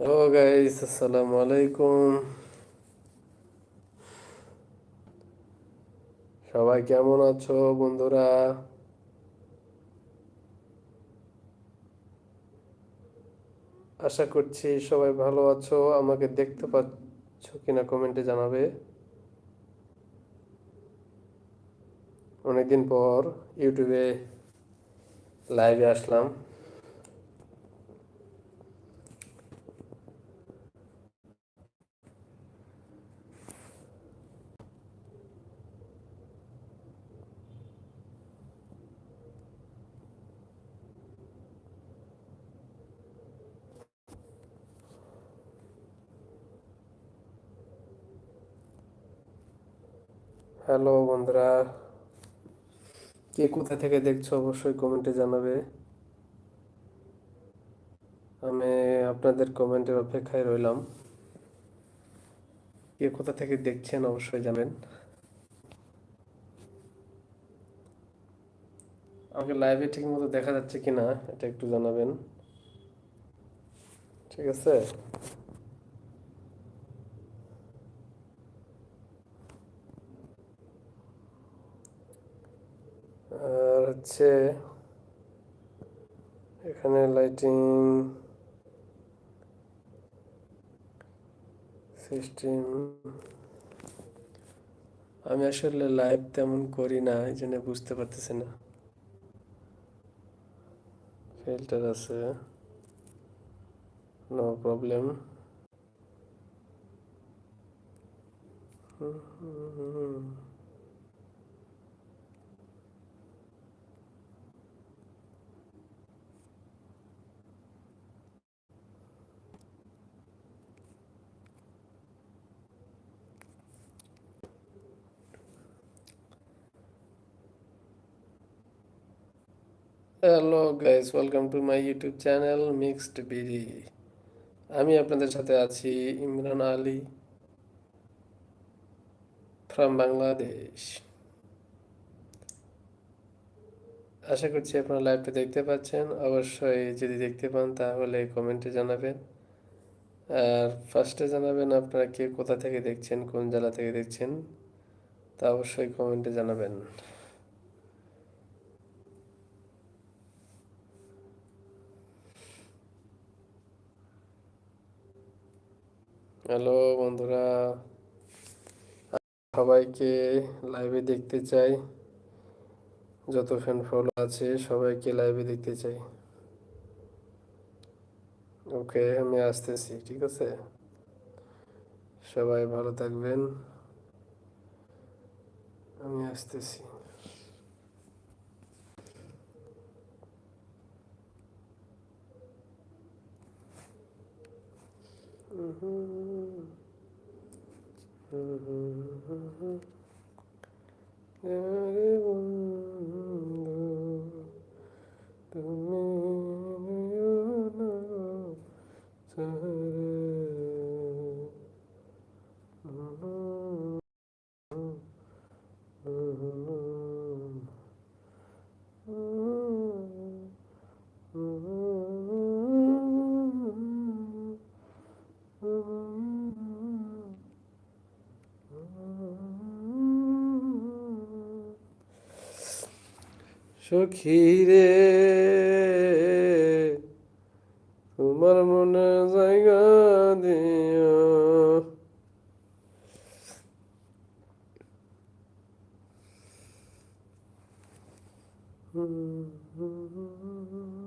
ও আসসালামু আলাইকুম সবাই কেমন আছো, বন্ধুরা? আশা করছি সবাই ভালো আছো। আমাকে দেখতে পাচ্ছ কিনা কমেন্টে জানাবে। অনেকদিন পর ইউটিউবে লাইভে আসলাম। হ্যালো বন্ধুরা। কে কোথা থেকে দেখছ অবশ্যই কমেন্টে জানাবে। আমি আপনাদের কমেন্টের অপেক্ষায় রইলাম। কে কোথা থেকে দেখছেন অবশ্যই জানেন। আমাকে লাইভে ঠিক মতো দেখা যাচ্ছে কিনা, এটা একটু জানাবেন। ঠিক আছে? আর হচ্ছে এখানে লাইটিং সিস্টেম আমি আসলে লাইভ তেমন করি না, এই জন্য বুঝতে পারতেছি না। ফিল্টার আছে। No problem hmm hmm hmm. Hello guys welcome to my YouTube channel mixed BD আমি আপনাদের সাথে আছি ইমরান আলী ফ্রম বাংলাদেশ আশা করছি আপনারা লাইভটা দেখতে পাচ্ছেন। অবশ্যই যদি দেখতে পান, তাহলে কমেন্টে জানাবেন। আর ফার্স্টে জানাবেন আপনারা কে কোথা থেকে দেখছেন, কোন জেলা থেকে দেখছেন, তা অবশ্যই কমেন্টে জানাবেন। হ্যালো বন্ধুরা, সবাইকে লাইভে দেখতে চাই। যত ফ্যান ফলো আছে, সবাইকে লাইভে দেখতে চাই। ওকে আমি আসতেছি, ঠিক আছে? সবাই ভালো থাকবেন। আমি আসতেছি। আরে Mm-hmm. সখী রে তোমার মনে জায়গা দিও। হুম।